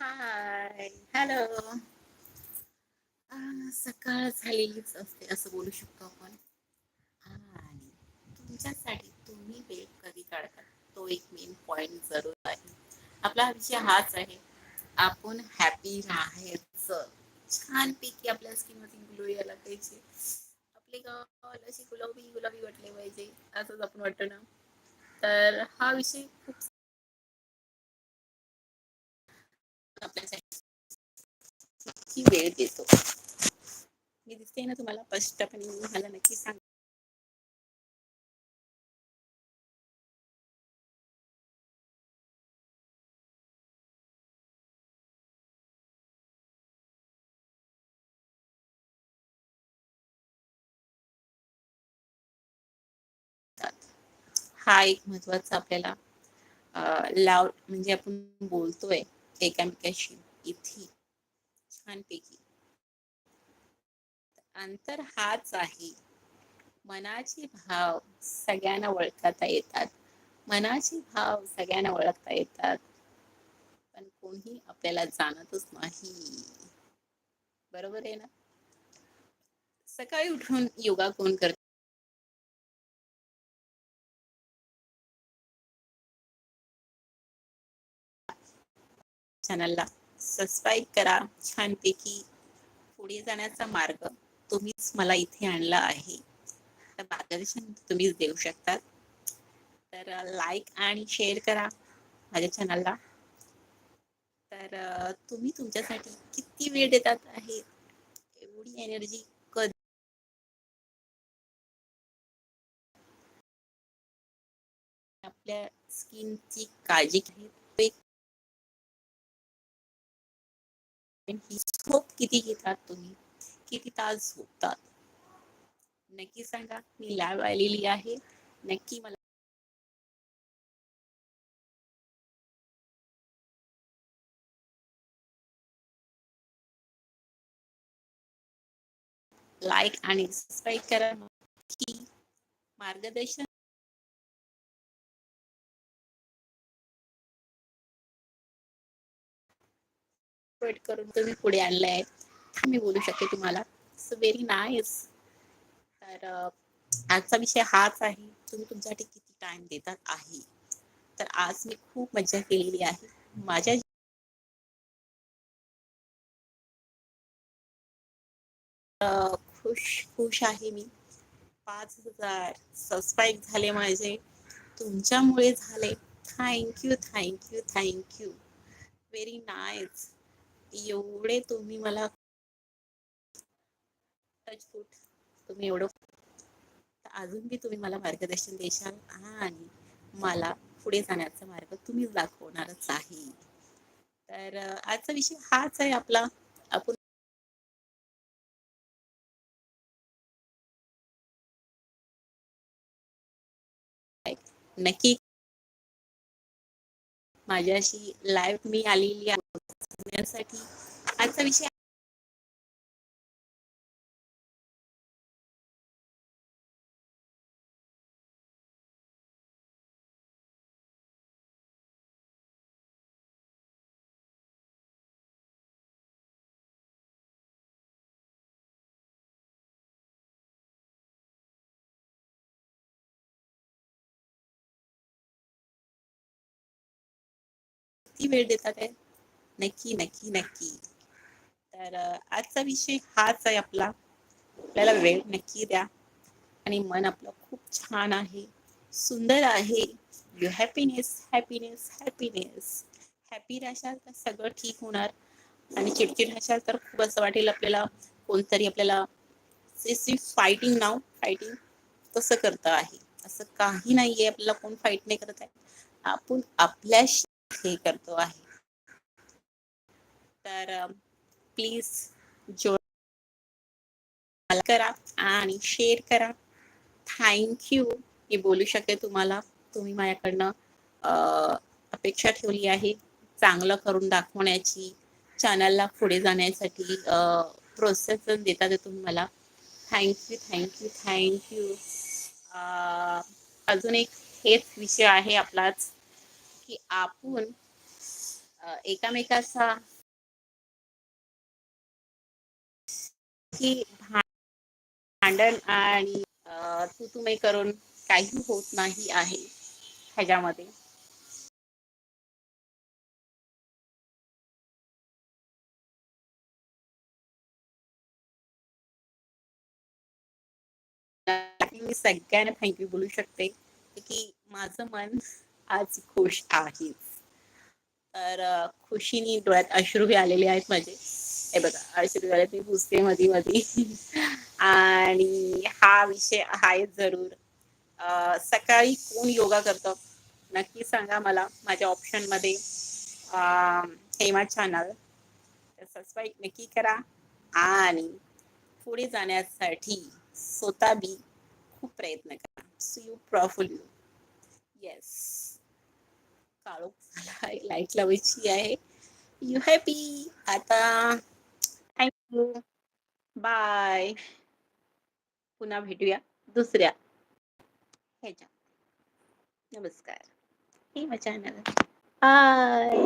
Hi hello सकाळ झालेलीच असते असं बोलू शकतो आपण. आणि तुमच्यासाठी तुम्ही वेळ कधी काढता? तो एक मेन पॉइंट जरूर आहे. आपला विषय हाच आहे. आपण हॅपी राहायचं. छानपैकी आपल्या स्किनमध्ये ग्लो यायला पाहिजे. आपले गावाला अशी गुलाबी गुलाबी वाटले पाहिजे. असंच आपण वाटतो ना. तर हा विषय खूप आपल्यासाठी वेळ देतो. मी दिसते ना तुम्हाला? स्पष्टपणे मला नक्की सांग हा एक महत्त्वाचा आपल्याला लाव म्हणजे आपण बोलतोय एकामेकाशी इथे. दोघांपैकी अंतर हाच आहे. मनाचे भाव सगळ्यांना ओळखता येतात. मनाचे भाव सगळ्यांना ओळखता येतात. पण कोणी आपल्याला जाणतच नाही. बरोबर आहे ना? सकाळी उठून योगा कोण करत? चॅनलला. सबस्क्राईब करा. छानपैकी पुढे जाण्याचा मार्ग तुम्हीच मला इथे आणला आहे. तर मार्गदर्शन तुम्हीच देऊ शकता. तर लाईक आणि शेअर करा माझ्या चॅनलला तर तुम्ही तुमच्यासाठी किती वेळ देतात आहे? एवढी एनर्जी कधी? आपल्या स्किनची काळजी घ्यावी ही झोप किती घेतात तुम्ही? किती तास झोपतात? नक्की सांगा. मी लॅब आलेली आहे. नक्की मला लाईक आणि सबस्क्राईब करा. की मार्गदर्शन वेट करून तुम्ही पुढे आणलाय. मी बोलू शकते तुम्हाला. सो व्हेरी नाईस तर आजचा विषय हाच आहे. तुम्ही तुमच्यासाठी किती टाइम देतात आहे. तर आज मी खूप मजा केलेली आहे. माझ्या खुश खुश आहे मी. पाच हजार सबस्क्राईब झाले माझे. तुमच्यामुळे झाले. Thank you thank you thank you very nice एवढे तुम्ही मला टचफूट तुम्ही एवढं अजून बी तुम्ही मला मार्गदर्शन देशाल आणि मला पुढे जाण्याचा मार्ग तुम्हीच दाखवणारच आहे. तर आजचा विषय हाच आहे आपला. आपण नक्की माझ्याशी लाईव्ह मी आलेली आहे आजचा विषय किती वेळ देतात आहे नक्की नक्की नक्की. तर आजचा विषय हाच आहे आपला. आपल्याला वेळ नक्की द्या. आणि मन आपलं खूप छान आहे. सुंदर आहे. You happiness happiness happiness happy राहशाल तर सगळं ठीक होणार. आणि चिडचिड राहशाल तर खूप असं वाटेल आपल्याला कोणतरी आपल्याला फायटिंग नाव फायटिंग तसं करत आहे. असं काही नाहीये आपल्याला कोण फाईट नाही करत आहे. आपण आपल्याशी हे करतो आहे. तर प्लीज जो करा आणि शेअर करा. थँक्यू मी बोलू शकते तुम्हाला. तुम्ही माझ्याकडनं अपेक्षा ठेवली आहे. चांगलं करून दाखवण्याची चॅनलला पुढे जाण्यासाठी प्रोसेस देतात तुम्ही मला थँक्यू थँक्यू थँक्यू अजून एक हेच विषय आहे आपलाच की आपण एकामेकाचा की भांडण आणि तू तुम्ही करून काही होत नाही आहे ह्याच्यामध्ये. मी सगळ्यांना थँक्यू बोलू शकते की माझं मन आज खुश आहे. तर खुशीनी खुशीने डोळ्यात अश्रूही आलेले आहेत माझे. हे बघा अश्रू आले मी पुसते मधी मधी. आणि हा विषय आहे जरूर. सकाळी कोण योगा करतं? नक्की सांगा मला माझ्या ऑप्शनमध्ये. हेमा चॅनल सबस्क्राईब नक्की करा. आणि पुढे जाण्यासाठी स्वतः बी खूप प्रयत्न करा. सो यू प्रॉफुल येस काळोख झाला लाइट लावायची आहे. यू हॅपी आता बाय पुन्हा भेटूया दुसऱ्या ह्याच्या नमस्कार. हे चॅनल बाय